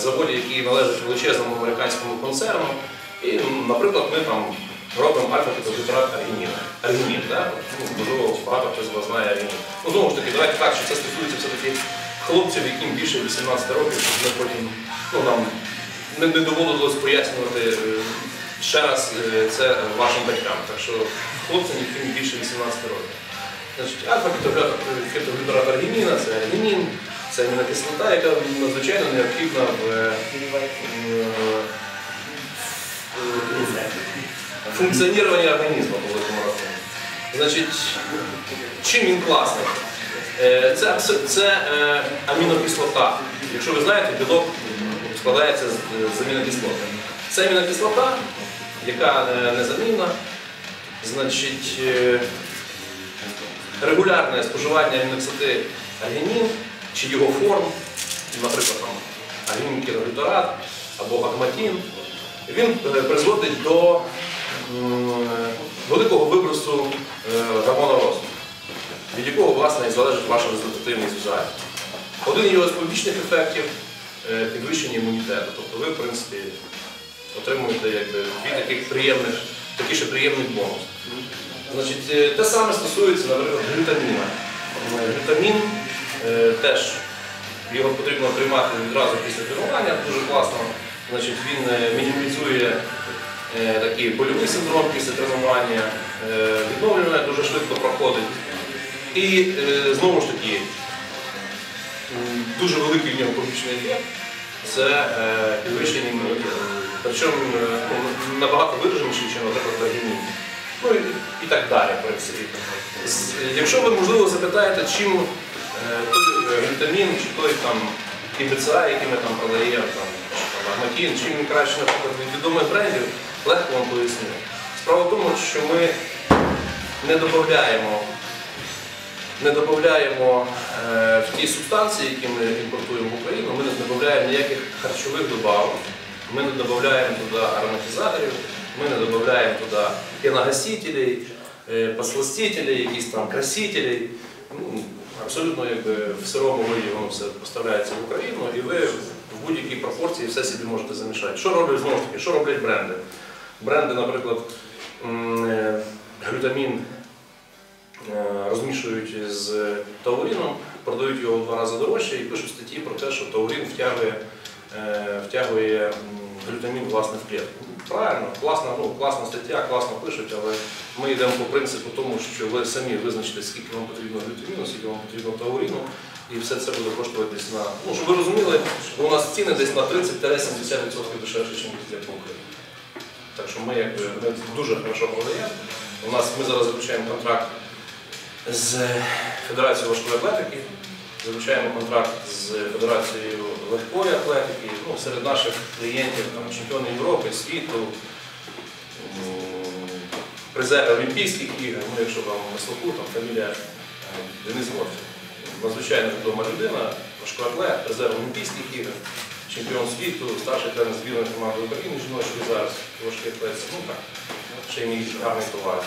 заводі, який належить величезному американському концерну. І, наприклад, ми там робимо альфа-кетогідрат аргініна. Аргінін, да? ну, можливо, багато хто з вас знає аргінін. Ну, знову ж таки, давайте так, що це стосується все-таки хлопців, яким більше 18 років, щоб ми потім ну, нам не, не доводилось пояснювати е, ще раз е, це вашим батькам. Так що хлопцям, яким більше 18 років. Значить, альфа-кетогідрат аргініна це аргінін, це амінокислота, яка надзвичайно необхідна в е, е, функціонуванні організму по великому рахунку. Значить, чим він класний? Е, Це, це е, амінокислота. Якщо ви знаєте, білок складається з, амінокислоти. Це амінокислота, яка е, незамінна. Значить, регулярне споживання амінокислоти аргінін чи його форм, наприклад, там, аргінін-кіноглютарат або агматін, він е, призводить до великого вибросу е, гормону від якого власне і залежить ваша результативність в залі. Один його з побічних ефектів е, підвищення імунітету. Тобто ви, в принципі, отримуєте якби, таких приємних, такий ще приємний бонус. Значить, те саме стосується, наприклад, глютаміна. Глютамін теж його потрібно приймати відразу після тренування, дуже класно. Значить, він е, мінімізує е, такий больовий синдром після тренування, е, відновлювання дуже швидко проходить. І е, знову ж таки, дуже великий в нього побічний ефект це е, підвищення імунітету. Причому е, ну, набагато вираженіший, ніж, наприклад, аргінін. Ну і, і так далі. Якщо ви, можливо, запитаєте, чим е, той е, глютамін чи той там ІБЦА, який ми там продаємо, там, чи там він краще, наприклад, від відомих брендів, легко вам поясню. Справа в тому, що ми не додаємо не додаємо е, в ті субстанції, які ми імпортуємо в Україну, ми не додаємо ніяких харчових добавок, ми не додаємо туди ароматизаторів, ми не додаємо туди пеногасителей, е, посластителей, якісь там красителей. Ну, абсолютно якби, в сирому воно все поставляється в Україну, і ви в будь-якій пропорції все собі можете замішати. Що роблять знову ж таки, що роблять бренди? Бренди, наприклад, е, глютамін е, розмішують з таурином, продають його в два рази дорожче і пишуть статті про те, що таурин втягує, е, втягує глютамін власне в. Правильно, класна, ну, класна стаття, класно пишуть, але ми йдемо по принципу тому, що ви самі визначите, скільки вам потрібно глютаміну, скільки вам потрібно таурину, і все це буде коштувати десь на. Ну, щоб ви розуміли, у нас ціни десь на 30-70% дешевше, ніж для Україні. Так що ми, якби, ми дуже хорошо продаємо. У нас ми зараз заключаємо контракт з Федерацією важкої атлетики, заключаємо контракт з Федерацією легкої атлетики. Ну, серед наших клієнтів там, чемпіони Європи, світу, м, призери Олімпійських ігор, ну, якщо вам слуху, там фамілія е, Денис Морфів. Надзвичайно відома людина, важкоатлет, призер Олімпійських ігор, чемпіон світу, старший тренер збірної команди України жіночої зараз, важкий атлет. Ну так, ще й мій гарний товариш.